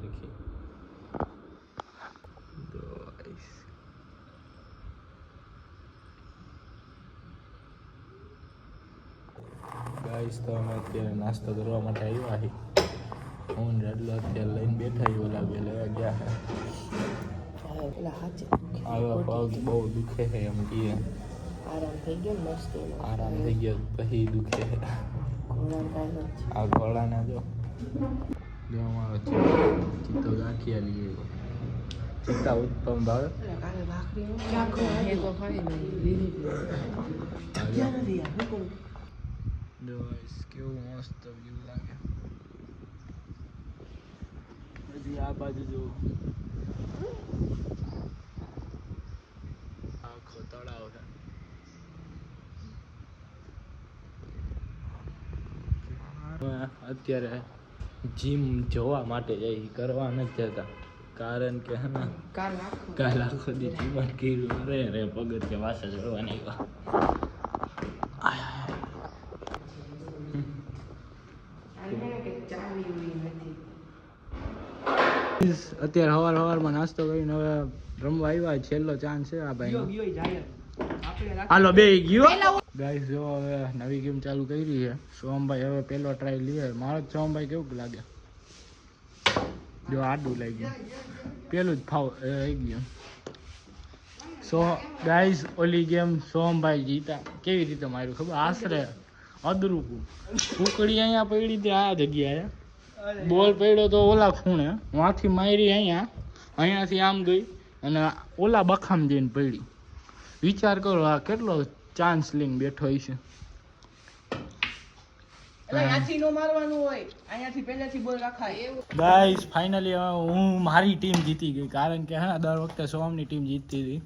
હરખી ગાઈસ તો અમે અત્યારે નાસ્તો કરવા માટે આવ્યા છીએ. હું ને અત્યારે લઈને બેઠા ઓલા બે લેવા ગયા હાચે આવ્યા પગ બહુ દુખે છે એમ કહીએ. આરામ થઈ ગયો મસ્ત આરામ થઈ ગયો પછી દુખે છે. આ ઘોડાના જો. જો આવે છે ચિત્તો રાખી લઈએ ચિત્તા ઉત્પન્ન ભાવે કેવું મસ્ત વ્યૂ લાગે પછી આ બાજુ જો આખો તળાવ છે અત્યારે જીમ જોવા માટે જાય કરવા નથી જતા. કારણ કે હે ને કાલ આખો દી જીમ કર્યું રે વાસા મને કંઈક ચાવી એવી નથી. અત્યારે સવાર સવારમાં નાસ્તો કરીને હવે રમવા આવ્યા છેલ્લો ચાન્સ છે આ ભાઈ હાલો બે ગયો. ગાઈસ જો હવે નવી ગેમ ચાલુ કરી છે. સોમભાઈ હવે પેલો ટ્રાય લે મારો જ સોમભાઈ કેવું લાગે? જો આડું લાગી ગયું પેલું જ ફાવ રહી ગયું. સો ગાઈસ ઓલી ગેમ સોમભાઈ જીતા. કેવી રીતે માર્યું ખબર? આશરે અદરૂપું. કુકડી અહીંયા પડી હતી, આ જગ્યાએ. બોલ પડ્યો તો ઓલા ખૂણે. વાંથી મારી અહીંયા. અહીંયાથી આમ ગઈ. અને ઓલા બખામ જઈને પડી. વિચાર કરો, આ કેટલો ચાન્સ લઈને બેઠો હશે એટલે અહીંયાથી નો મારવાનું હોય અહીંયાથી પહેલેથી બોલ રાખાય. ગાઈસ ફાઇનલી હું મારી ટીમ જીતી ગઈ. કારણ કે હા દર વખતે સોમની ટીમ જીતતી હતી.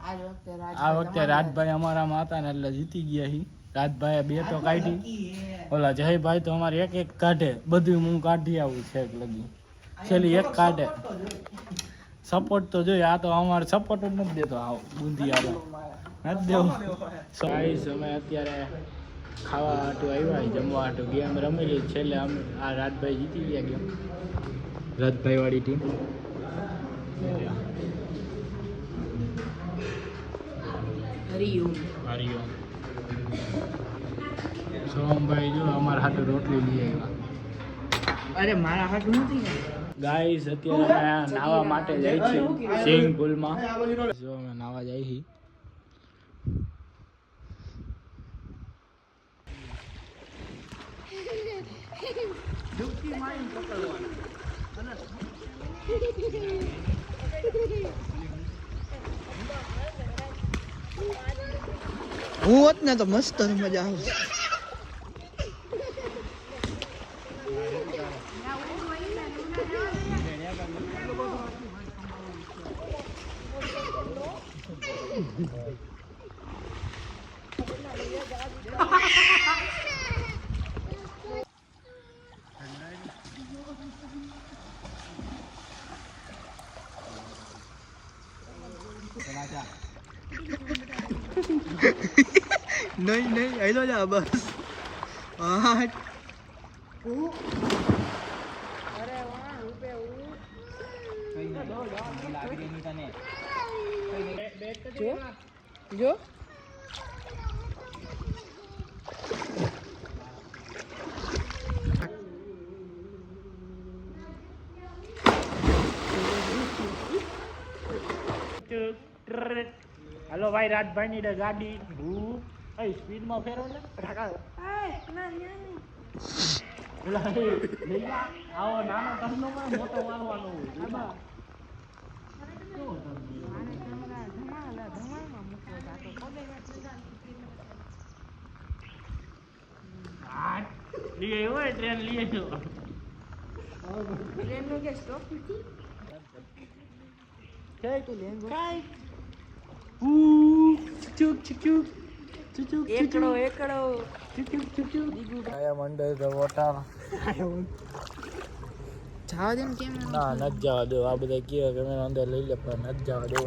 આ વખતે રાજભાઈ અમારામાં હતા ને એટલે જીતી ગયા હી. રાજભાઈએ બે તો કાઢી. ઓલા જયભાઈ તો અમારે એક એક કાઢે. બધું હું કાઢી આવું છે એક લગી. છેલ્લી એક કાઢે. સપોર્ટ તો જોઈએ આ તો અમારે સપોર્ટ જ નથી દેતો આવો બુંદી આવે ગાઈસ અમે અત્યારે ખાવા હાટું આવ્યા જમવા હાટું. ગેમ રમેલી છેલ્લે અમે આ રાજભાઈ જીતી ગયા ગેમ. રાજભાઈ વાળી ટીમ. હરિઓમ હરિઓમ સોમભાઈ જો અમારા હાટું રોટલી લઈ આવ્યા. અરે મારા હાથ નથી ગાઈસ અત્યારે અમે નાવા માટે જાય છે સ્વિમિંગ પુલમાં જો અમે નાવા જાય છીએ હું હોત ને તો મસ્ત મજા આવે નહીં નહીં આઈ જા બસ. આઠ જો જો. હાલો ભાઈ રાજભાઈ ની ગાડી. એ સ્પીડમાં ફેરો ને જા. આવો નાનો ટર્નો માં મોટો મારવાનો હોય? લઈ આવ્યો ટ્રેન લઈ આવ્યો ટ્રેનનો કે સ્ટોપ નથી કઈ તું લેંગો કઈ ઉ ચુક ચુક ચુક એકડો એકડો. જાવ કેમ ના દો આ બધા કે મેં અંદર લઈ લે પણ નથી જવા દો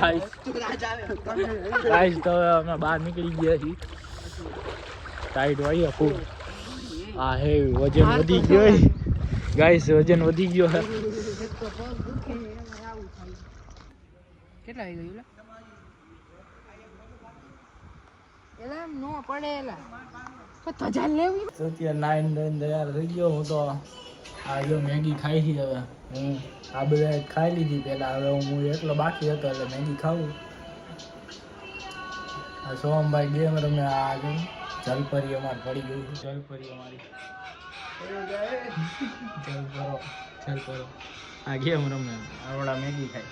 ગાઈસ ગાઈસ તો અમે બહાર નીકળી ગયા છીએ. ટાઈટ વાળી ખૂબ. આ હે વજન વધી ગયો. ગાઈસ વજન વધી ગયો કેટલા આવી ગયું એલા એમ નો પડે એલા તો ધજા લેવી. તો અત્યારે નાઈન નાઈન તૈયાર થઈ ગયો હું તો. આ જો મેગી ખાઈ હતી હવે. હું આ બધા ખાઈ લીધી પહેલાં હવે હું એકલો બાકી હતો એટલે મેગી ખાવું. આ સોમભાઈ ગેમ રમે આ આગળ જલપરી અમારે પડી ગયું. જલપરી અમારી જલપરો. જલપરો. આ ગેમ રમે. આવડા મેગી ખાઈ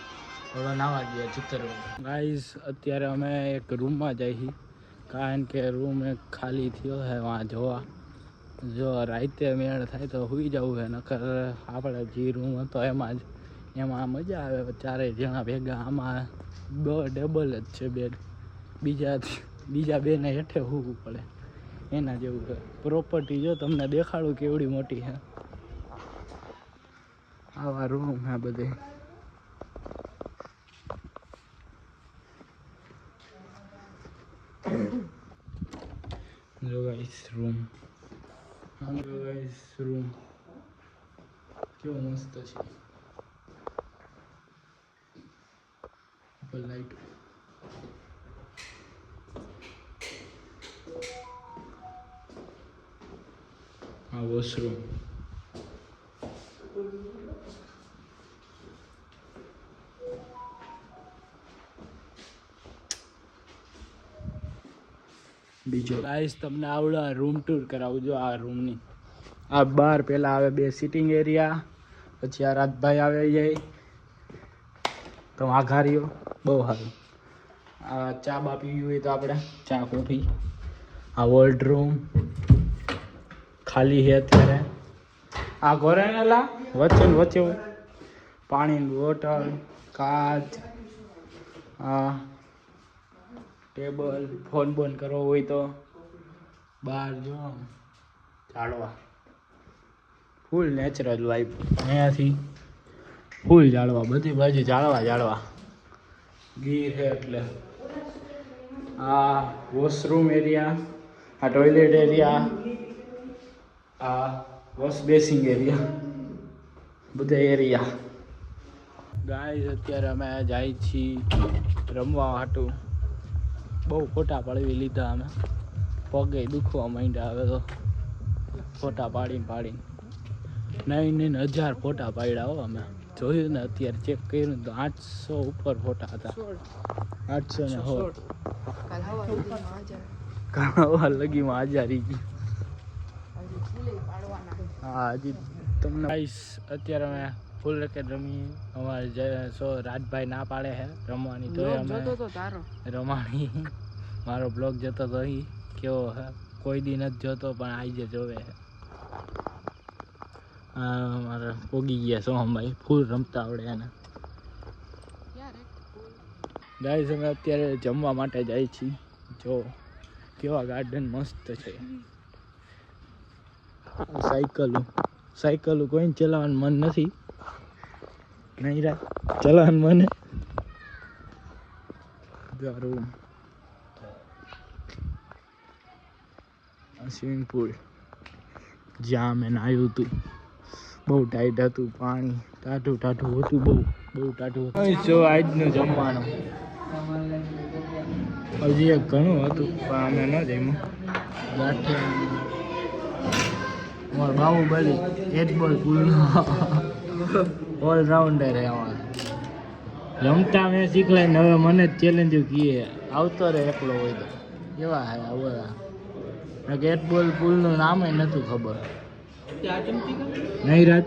થોડો નાવા ગયા ચિત્તર ગાઈસ અત્યારે અમે એક રૂમમાં જઈએ કારણ કે રૂમ એક ખાલી થયો છે વાં જોવા. જો રાતે મેળ થાય તો સુઈ જવું છે નકર આપણે જે રૂમ હતો એમાં જ, એમાં મજા આવે ચારેય જણા ભેગા. આમાં બે ડબલ જ છે બેડ બીજા બીજા બેને હેઠે હોવું પડે. એના જેવું પ્રોપર્ટી જો તમને દેખાડું કેવડી મોટી છે આવા રૂમ છે બધે. જો ગાઈસ રૂમ હા જો ગાઈસ રૂમ કેવો મસ્ત છે ઉપર લાઈટ આ વોશરૂમ બીજો ગાઈસ તમને આવડે રૂમ ટૂર કરાવજો આ રૂમની આ બાર પહેલાં આવે બે સિટિંગ એરિયા પછી આ રાતભાઈ આવે જાય તો આઘારીઓ બહુ સારું. આ ચા બા પીવી હોય તો આપણે ચા, કોફી. આ વોલ્ડ રૂમ ખાલી છે અત્યારે. આ ઘોરેલા વચ્ચે વચ્ચે. પાણીની બોટલ કાચ, આ ટેબલ ફોન બોન કરવો હોય તો. બહાર જો. ઝાડવા ફૂલ નેચરલ લાઈફ અહીંયાથી ફૂલ ઝાડવા બધી બાજુ ઝાડવા ઝાડવા ગીર છે એટલે. આ વોશરૂમ એરિયા આ ટોયલેટ એરિયા આ વોશ બેસિંગ એરિયા બધા એરિયા ગાય અત્યારે અમે જાય છીએ રમવા હાટું. બહુ ફોટા પાડવી લીધા અમે. પગે દુખવા માંડ્યા હવે તો. ફોટા પાડીને પાડીને. નહીં નહીં હજાર ફોટા પાડ્યા હો અમે. જોયું ને અત્યારે ચેક કર્યું તો આઠસો ઉપર ફોટા હતા. આઠસો ને હો. વાર લગીમાં હાજારી. પાડવાના. હા હજી તમને અત્યારે અમે ફૂલ રેકેટ રમી અમારે સો રાજભાઈ ના પાડે છે રમવાની તો અમે રમાણી મારો બ્લોગ જતો તો અહીં કેવો હે? કોઈ દી નથી જોતો પણ આજે જોવે છે આ મારે પોગી ગયા સોહમભાઈ ફૂલ રમતા આવડે એને. ગાઈસ અમે અત્યારે જમવા માટે જાય છીએ. જો કેવા ગાર્ડન મસ્ત છે. સાયકલો સાયકલો કોઈને ચલાવવાનું મન નથી. નહીં રા. ચલો મને. રૂમ સ્વિમિંગ પુલ જ્યાં અમે નાહ્યું હતું. બહુ ટાઈટ હતું પાણી. ટાઢું ટાઢું હતું બહુ. બહુ ટાઢું હતું. જો આજનું જમવાનું. હજી એક ઘણું હતું, પણ અમે ન જમ્યું. ગાંઠિયા. અમારો બાહુબલી એટ બોલ પૂલનો ઓલરાઉન્ડર અમારો રમતા મેં શીખલાઈને હવે મને જ ચેલેન્જ કીએ આવતો રહે એકલો હોય તો. કેવા હે આવા? એટ બોલ પુલનું નામે નહોતું ખબર. નહીં રાત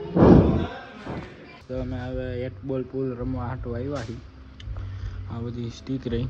તો અમે હવે એક બોલ પુલ રમવા હાટો આવ્યા છીએ. આ બધી સ્ટીક રહી.